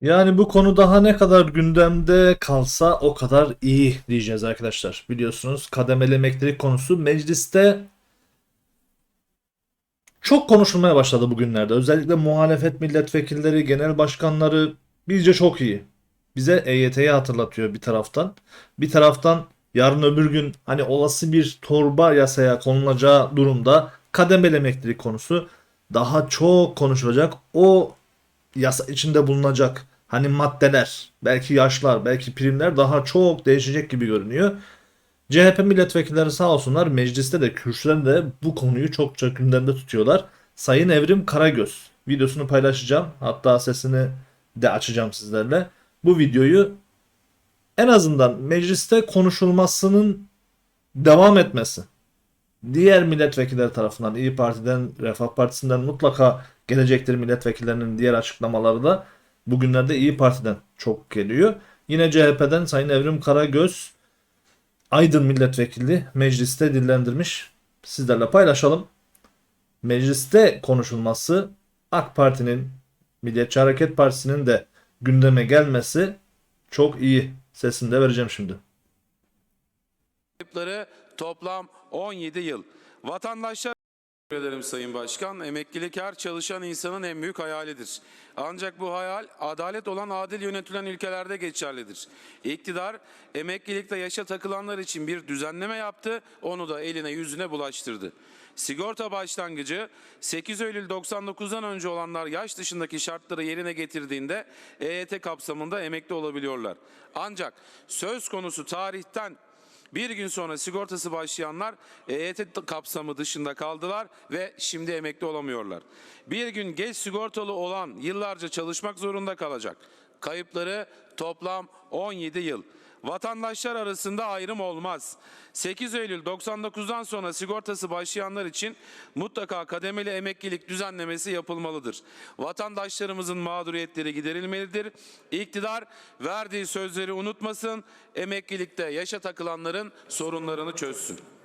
Yani bu konu daha ne kadar gündemde kalsa o kadar iyi diyeceğiz arkadaşlar. Biliyorsunuz kademeli emeklilik konusu mecliste çok konuşulmaya başladı bugünlerde. Özellikle muhalefet milletvekilleri, genel başkanları bizce çok iyi. Bize EYT'yi hatırlatıyor bir taraftan. Bir taraftan yarın öbür gün hani olası bir torba yasaya konulacağı durumda kademeli emeklilik konusu daha çok konuşulacak. O yasa içinde bulunacak hani maddeler, belki yaşlar, belki primler daha çok değişecek gibi görünüyor. CHP milletvekilleri sağ olsunlar mecliste de kürsüde de bu konuyu çokça gündemde tutuyorlar. Sayın Evrim Karagöz videosunu paylaşacağım. Hatta sesini de açacağım sizlerle. Bu videoyu en azından mecliste konuşulmasının devam etmesi. Diğer milletvekilleri tarafından İyi Parti'den, Refah Partisi'nden mutlaka gelecektir milletvekillerinin diğer açıklamaları da bugünlerde İyi Parti'den çok geliyor. Yine CHP'den Sayın Evrim Karagöz Aydın milletvekili mecliste dillendirmiş. Sizlerle paylaşalım. Mecliste konuşulması AK Parti'nin Milliyetçi Hareket Partisi'nin de gündeme gelmesi çok iyi. Sesini de vereceğim şimdi. Toplam 17 yıl. Vatandaşlar Teşekkür ederim Sayın Başkan. Emeklilik her çalışan insanın en büyük hayalidir. Ancak bu hayal adalet olan adil yönetilen ülkelerde geçerlidir. İktidar emeklilikte yaşa takılanlar için bir düzenleme yaptı, onu da eline yüzüne bulaştırdı. Sigorta başlangıcı 8 Eylül 99'dan önce olanlar yaş dışındaki şartları yerine getirdiğinde EYT kapsamında emekli olabiliyorlar. Ancak söz konusu tarihten bir gün sonra sigortası başlayanlar EYT kapsamı dışında kaldılar ve şimdi emekli olamıyorlar. Bir gün geç sigortalı olan yıllarca çalışmak zorunda kalacak. Kayıpları toplam 17 yıl. Vatandaşlar arasında ayrım olmaz. 8 Eylül 99'dan sonra sigortası başlayanlar için mutlaka kademeli emeklilik düzenlemesi yapılmalıdır. Vatandaşlarımızın mağduriyetleri giderilmelidir. İktidar verdiği sözleri unutmasın, emeklilikte yaşa takılanların sorunlarını çözsün.